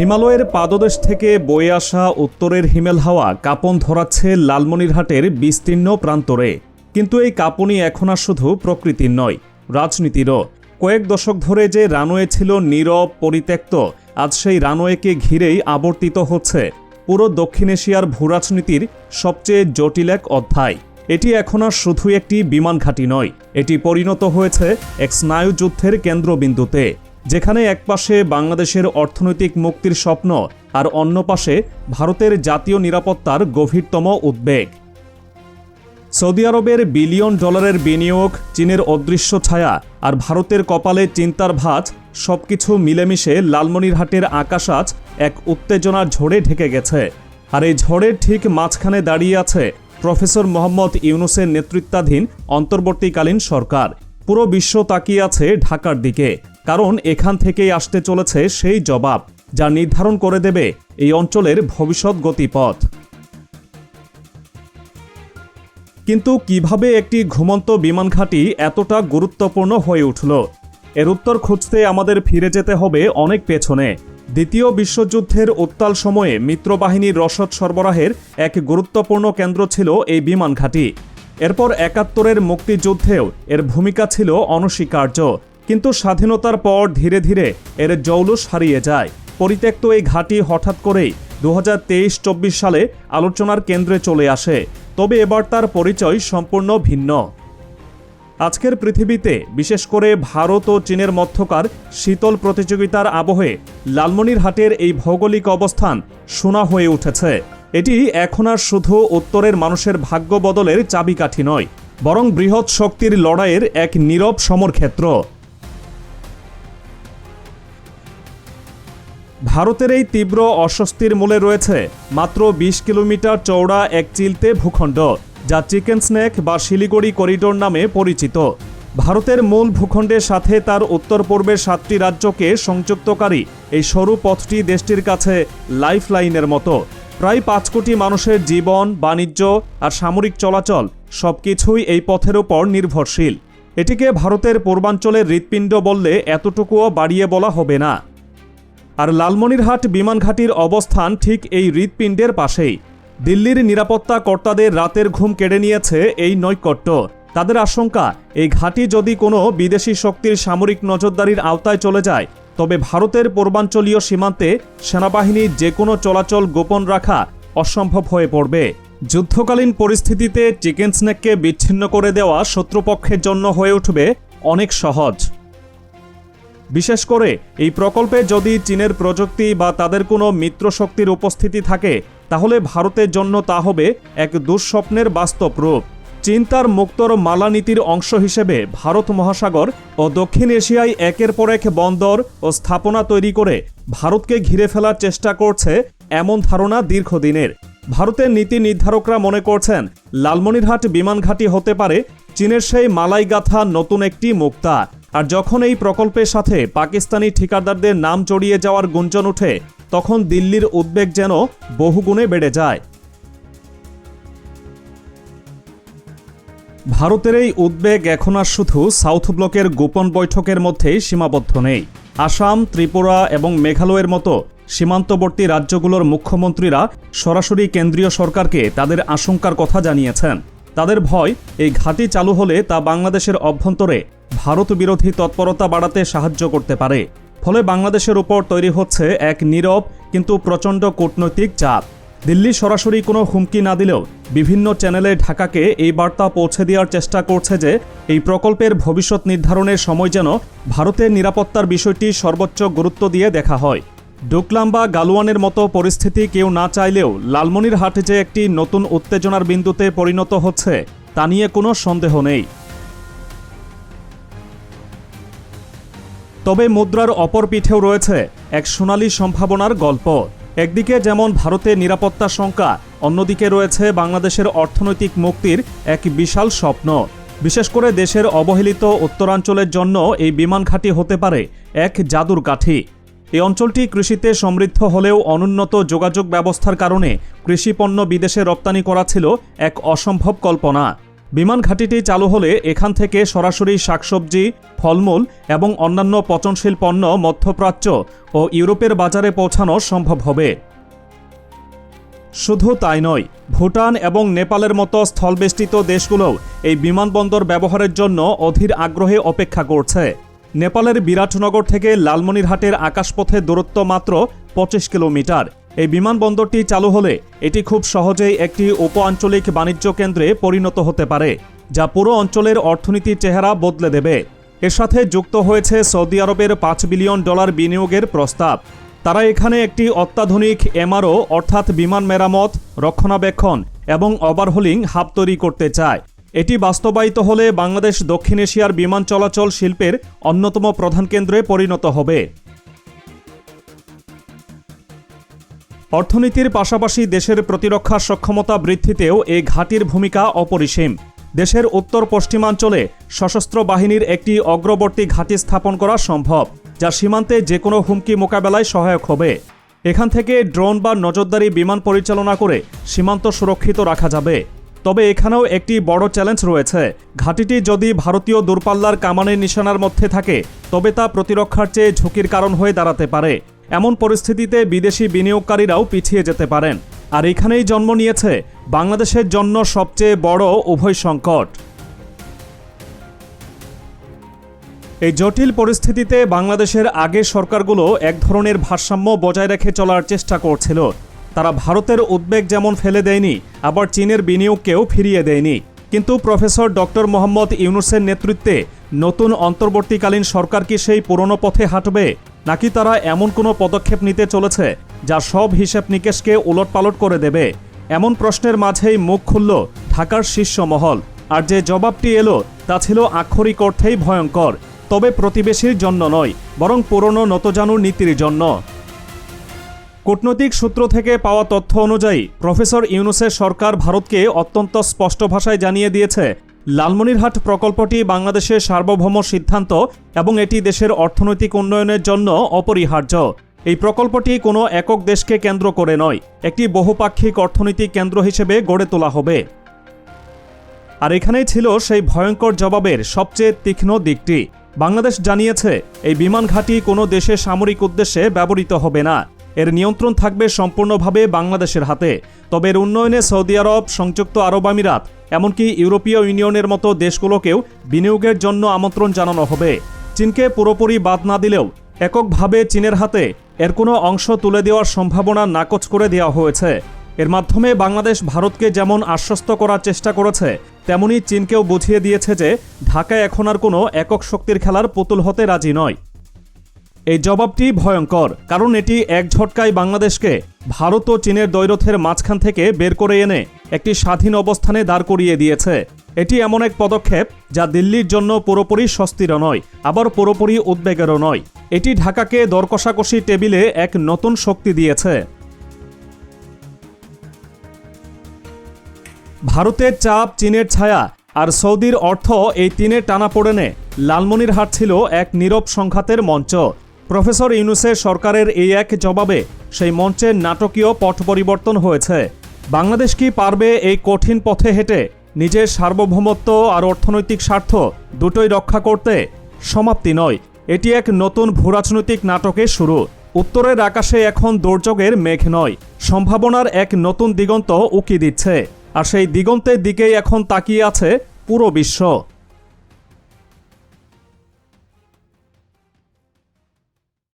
হিমালয়ের পাদদেশ থেকে বয়ে আসা উত্তরের হিমেল হাওয়া কাঁপন ধরাচ্ছে লালমনিরহাটের বিস্তীর্ণ প্রান্তরে। কিন্তু এই কাঁপনই এখন আর শুধু প্রকৃতির নয়, রাজনীতিরও। কয়েক দশক ধরে যে রানওয়ে ছিল নীরব, পরিত্যক্ত, আজ সেই রানওয়েকে ঘিরেই আবর্তিত হচ্ছে। পুরো দক্ষিণ এশিয়ার ভূরাজনীতির সবচেয়ে জটিল এক অধ্যায়। এটি এখন আর শুধু একটি বিমান ঘাঁটি নয়, এটি পরিণত হয়েছে এক স্নায়ুযুদ্ধের কেন্দ্রবিন্দুতে। যেখানে একপাশে বাংলাদেশের অর্থনৈতিক মুক্তির স্বপ্ন আর অন্য পাশে ভারতের জাতীয় নিরাপত্তার গভীরতম উদ্বেগ। সৌদি আরবের বিলিয়ন ডলারের বিনিয়োগ, চীনের অদৃশ্য ছায়া আর ভারতের কপালে চিন্তার ভাঁজ, সবকিছু মিলেমিশে লালমনিরহাটের আকাশ আজ এক উত্তেজনার ঝড়ে ঢেকে গেছে। আর এই ঝড়ের ঠিক মাঝখানে দাঁড়িয়ে আছে প্রফেসর মোহাম্মদ ইউনুসের নেতৃত্বাধীন অন্তর্বর্তীকালীন সরকার। পুরো বিশ্ব তাকিয়ে আছে ঢাকার দিকে। কারণ এখান থেকেই আসতে চলেছে সেই জবাব, যা নির্ধারণ করে দেবে এই অঞ্চলের ভবিষ্যৎ গতিপথ। কিন্তু কীভাবে একটি ঘুমন্ত বিমান ঘাঁটি এতটা গুরুত্বপূর্ণ হয়ে উঠল? এর উত্তর খুঁজতে আমাদের ফিরে যেতে হবে অনেক পেছনে। দ্বিতীয় বিশ্বযুদ্ধের উত্তাল সময়ে মিত্রবাহিনীর রসদ সরবরাহের এক গুরুত্বপূর্ণ কেন্দ্র ছিল এই বিমান ঘাঁটি। এরপর একাত্তরের মুক্তিযুদ্ধেও এর ভূমিকা ছিল অনস্বীকার্য। কিন্তু স্বাধীনতার পর ধীরে ধীরে এর জৌলুস হারিয়ে যায়। পরিত্যক্ত এই ঘাঁটি হঠাৎ করেই দু হাজার সালে আলোচনার কেন্দ্রে চলে আসে। তবে এবার তার পরিচয় সম্পূর্ণ ভিন্ন। আজকের পৃথিবীতে বিশেষ করে ভারত ও চীনের মধ্যকার শীতল প্রতিযোগিতার আবহে লালমনিরহাটের এই ভৌগোলিক অবস্থান সোনা হয়ে উঠেছে। এটি এখন আর শুধু উত্তরের মানুষের ভাগ্য বদলের চাবিকাঠি নয়, বরং বৃহৎ শক্তির লড়াইয়ের এক নীরব সমরক্ষেত্র। ভারতের এই তীব্র অস্বস্তির মূলে রয়েছে মাত্র ২০ কিলোমিটার চওড়া এক চিলতে ভূখণ্ড, যা চিকেন স্ন্যাক বা শিলিগুড়ি করিডোর নামে পরিচিত। ভারতের মূল ভূখণ্ডের সাথে তার উত্তর পূর্বের সাতটি রাজ্যকে সংযুক্তকারী এই সরু পথটি দেশটির কাছে লাইফ লাইনের মতো। প্রায় পাঁচ কোটি মানুষের জীবন, বাণিজ্য আর সামরিক চলাচল সবকিছুই এই পথের ওপর নির্ভরশীল। এটিকে ভারতের পূর্বাঞ্চলের হৃৎপিণ্ড বললে এতটুকুও বাড়িয়ে বলা হবে না। আর লালমনিরহাট বিমান ঘাঁটির অবস্থান ঠিক এই হৃৎপিণ্ডের পাশেই। দিল্লির নিরাপত্তা কর্তাদের রাতের ঘুম কেড়ে নিয়েছে এই নৈকট্য। তাদের আশঙ্কা, এই ঘাঁটি যদি কোনো বিদেশি শক্তির সামরিক নজরদারির আওতায় চলে যায়, তবে ভারতের পূর্বাঞ্চলীয় সীমান্তে সেনাবাহিনীর যে কোনো চলাচল গোপন রাখা অসম্ভব হয়ে পড়বে। যুদ্ধকালীন পরিস্থিতিতে চিকেন স্ন্যাককে বিচ্ছিন্ন করে দেওয়া শত্রুপক্ষের জন্য হয়ে উঠবে অনেক সহজ। বিশেষ করে এই প্রকল্পে যদি চীনের প্রযুক্তি বা তাদের কোনো মিত্র শক্তির উপস্থিতি থাকে, তাহলে ভারতের জন্য তা হবে এক দুঃস্বপ্নের বাস্তব রূপ। চীন তার মুক্তর মালা নীতির অংশ হিসেবে ভারত মহাসাগর ও দক্ষিণ এশিয়ায় একের পর এক বন্দর ও স্থাপনা তৈরি করে ভারতকে ঘিরে ফেলার চেষ্টা করছে এমন ধারণা দীর্ঘদিনের। ভারতের নীতি নির্ধারকরা মনে করছেন, লালমনিরহাট বিমান ঘাঁটি হতে পারে চীনের সেই মালাই গাথা নতুন একটি মুক্তা। আর যখন এই প্রকল্পের সাথে পাকিস্তানি ঠিকাদারদের নাম জড়িয়ে যাওয়ার গুঞ্জন ওঠে, তখন দিল্লির উদ্বেগ যেন বহুগুণে বেড়ে যায়। ভারতের এই উদ্বেগ এখন আর শুধু সাউথ ব্লকের গোপন বৈঠকের মধ্যেই সীমাবদ্ধ নেই। আসাম, ত্রিপুরা এবং মেঘালয়ের মতো সীমান্তবর্তী রাজ্যগুলোর মুখ্যমন্ত্রীরা সরাসরি কেন্দ্রীয় সরকারকে তাদের আশঙ্কার কথা জানিয়েছেন। তাদের ভয়, এই ঘাঁটি চালু হলে তা বাংলাদেশের অভ্যন্তরে ভারত বিরোধী তৎপরতা বাড়াতে সাহায্য করতে পারে। ফলে বাংলাদেশের উপর তৈরি হচ্ছে এক নীরব কিন্তু প্রচণ্ড কূটনৈতিক চাপ। দিল্লি সরাসরি কোনো হুমকি না দিলেও বিভিন্ন চ্যানেলে ঢাকাকে এই বার্তা পৌঁছে দেওয়ার চেষ্টা করছে যে এই প্রকল্পের ভবিষ্যৎ নির্ধারণের সময় যেন ভারতের নিরাপত্তার বিষয়টি সর্বোচ্চ গুরুত্ব দিয়ে দেখা হয়। ডোকলাম বা গালওয়ানের মতো পরিস্থিতি কেউ না চাইলেও লালমনিরহাট যে একটি নতুন উত্তেজনার বিন্দুতে পরিণত হচ্ছে, তা নিয়ে কোনো সন্দেহ নেই। তবে মুদ্রার অপর পিঠেও রয়েছে এক সোনালি সম্ভাবনার গল্প। একদিকে যেমন ভারতের নিরাপত্তা শঙ্কা, অন্যদিকে রয়েছে বাংলাদেশের অর্থনৈতিক মুক্তির এক বিশাল স্বপ্ন। বিশেষ করে দেশের অবহেলিত উত্তরাঞ্চলের জন্য এই বিমান ঘাঁটি হতে পারে এক জাদুর কাঠি। এই অঞ্চলটি কৃষিতে সমৃদ্ধ হলেও অনুন্নত যোগাযোগ ব্যবস্থার কারণে কৃষিপণ্য বিদেশে রপ্তানি করা ছিল এক অসম্ভব কল্পনা। বিমান ঘাঁটিটি চালু হলে এখান থেকে সরাসরি শাকসবজি, ফলমূল এবং অন্যান্য পচনশীল পণ্য মধ্যপ্রাচ্য ও ইউরোপের বাজারে পৌঁছানো সম্ভব হবে। শুধু তাই নয়, ভুটান এবং নেপালের মতো স্থলবেষ্টিত দেশগুলোও এই বিমানবন্দর ব্যবহারের জন্য অধীর আগ্রহে অপেক্ষা করছে। নেপালের বিরাটনগর থেকে লালমনিরহাটের আকাশপথের দূরত্ব মাত্র পঁচিশ কিলোমিটার। এই বিমানবন্দরটি চালু হলে এটি খুব সহজেই একটি উপ আঞ্চলিক বাণিজ্য কেন্দ্রে পরিণত হতে পারে, যা পুরো অঞ্চলের অর্থনীতির চেহারা বদলে দেবে। এর সাথে যুক্ত হয়েছে সৌদি আরবের পাঁচ বিলিয়ন ডলার বিনিয়োগের প্রস্তাব। তারা এখানে একটি অত্যাধুনিক এমআরও, অর্থাৎ বিমান মেরামত, রক্ষণাবেক্ষণ এবং ওভারহোলিং হাব তৈরি করতে চায়। এটি বাস্তবায়িত হলে বাংলাদেশ দক্ষিণ এশিয়ার বিমান চলাচল শিল্পের অন্যতম প্রধান কেন্দ্রে পরিণত হবে। অর্থনীতির পাশাপাশি দেশের প্রতিরক্ষা সক্ষমতা বৃদ্ধিতেও এই ঘাটির ভূমিকা অপরিসীম। দেশের উত্তর পশ্চিমাঞ্চলে সশস্ত্র বাহিনীর একটি অগ্রবর্তী ঘাঁটি স্থাপন করা সম্ভব, যা সীমান্তে যে কোনো হুমকি মোকাবেলায় সহায়ক হবে। এখান থেকে ড্রোন বা নজরদারি বিমান পরিচালনা করে সীমান্ত সুরক্ষিত রাখা যাবে। তবে এখানেও একটি বড় চ্যালেঞ্জ রয়েছে। ঘাঁটিটি যদি ভারতীয় দূরপাল্লার কামানের নিশানার মধ্যে থাকে, তবে তা প্রতিরক্ষার চেয়ে ঝুঁকির কারণ হয়ে দাঁড়াতে পারে। এমন পরিস্থিতিতে বিদেশি বিনিয়োগকারীরাও পিছিয়ে যেতে পারেন। আর এখানেই জন্ম নিয়েছে বাংলাদেশের জন্য সবচেয়ে বড় উভয় সংকট। এই জটিল পরিস্থিতিতে বাংলাদেশের আগের সরকারগুলো এক ধরনের ভারসাম্য বজায় রেখে চলার চেষ্টা করছিল। তারা ভারতের উদ্বেগ যেমন ফেলে দেয়নি, আবার চীনের বিনিয়োগকেও ফিরিয়ে দেয়নি। কিন্তু প্রফেসর ডক্টর মোহাম্মদ ইউনুসের নেতৃত্বে নতুন অন্তর্বর্তীকালীন সরকার কি সেই পুরনো পথে হাঁটবে? নাকি তারা এমন কোনো পদক্ষেপ নিতে চলেছে যা সব হিসেব নিকেশকে উলটপালট করে দেবে? এমন প্রশ্নের মাঝেই মুখ খুলল ঢাকার শীর্ষ মহল। আর যে জবাবটি এলো তা ছিল আক্ষরিক অর্থেই ভয়ঙ্কর। তবে প্রতিবেশীর জন্য নয়, বরং পুরনো নতজানুর নীতির জন্য। কূটনৈতিক সূত্র থেকে পাওয়া তথ্য অনুযায়ী, প্রফেসর ইউনুসের সরকার ভারতকে অত্যন্ত স্পষ্ট ভাষায় জানিয়ে দিয়েছে লালমনিরহাট প্রকল্পটি বাংলাদেশের সার্বভৌম সিদ্ধান্ত এবং এটি দেশের অর্থনৈতিক উন্নয়নের জন্য অপরিহার্য। এই প্রকল্পটি কোনো একক দেশকে কেন্দ্র করে নয়, একটি বহুপাক্ষিক অর্থনৈতিক কেন্দ্র হিসেবে গড়ে তোলা হবে। আর এখানেই ছিল সেই ভয়ঙ্কর জবাবের সবচেয়ে তীক্ষ্ণ দিকটি। বাংলাদেশ জানিয়েছে, এই বিমান ঘাঁটি কোনো দেশের সামরিক উদ্দেশ্যে ব্যবহৃত হবে না। এর নিয়ন্ত্রণ থাকবে সম্পূর্ণভাবে বাংলাদেশের হাতে। তবে এর উন্নয়নে সৌদি আরব, সংযুক্ত আরব আমিরাত, এমনকি ইউরোপীয় ইউনিয়নের মতো দেশগুলোকেও বিনিয়োগের জন্য আমন্ত্রণ জানানো হবে। চীনকে পুরোপুরি বাদ না দিলেও এককভাবে চীনের হাতে এর কোনো অংশ তুলে দেওয়ার সম্ভাবনা নাকচ করে দেওয়া হয়েছে। এর মাধ্যমে বাংলাদেশ ভারতকে যেমন আশ্বস্ত করার চেষ্টা করেছে, তেমনি চীনকেও বুঝিয়ে দিয়েছে যে ঢাকায় এখন আর কোনো একক শক্তির খেলার পুতুল হতে রাজি নয়। এই জবাবটি ভয়ঙ্কর, কারণ এটি এক ঝটকায় বাংলাদেশকে ভারত ও চীনের দ্বৈরথের মাঝখান থেকে বের করে এনে একটি স্বাধীন অবস্থানে দাঁড় করিয়ে দিয়েছে। এটি এমন এক পদক্ষেপ যা দিল্লির জন্য পুরোপুরি স্বস্তিরও নয়, আবার পুরোপুরি উদ্বেগেরও নয়। এটি ঢাকাকে দরকষাকষি টেবিলে এক নতুন শক্তি দিয়েছে। ভারতের চাপ, চীনের ছায়া আর সৌদির অর্থ এই তিনের টানাপোড়েনে লালমনিরহাট ছিল এক নীরব সংঘাতের মঞ্চ। প্রফেসর ইউনুসের সরকারের এই এক জবাবে সেই মঞ্চের নাটকীয় পথ পরিবর্তন হয়েছে। বাংলাদেশ কি পারবে এই কঠিন পথে হেঁটে? নিজের সার্বভৌমত্ব আর অর্থনৈতিক স্বার্থ দুটোই রক্ষা করতে সমাপ্তি নয়। এটি এক নতুন ভূরাজনৈতিক নাটকের শুরু। উত্তরের আকাশে এখন দুর্যোগের মেঘ নয়। সম্ভাবনার এক নতুন দিগন্ত উকি দিচ্ছে। আর সেই দিগন্তের দিকেই এখন তাকিয়ে আছে পুরো বিশ্ব।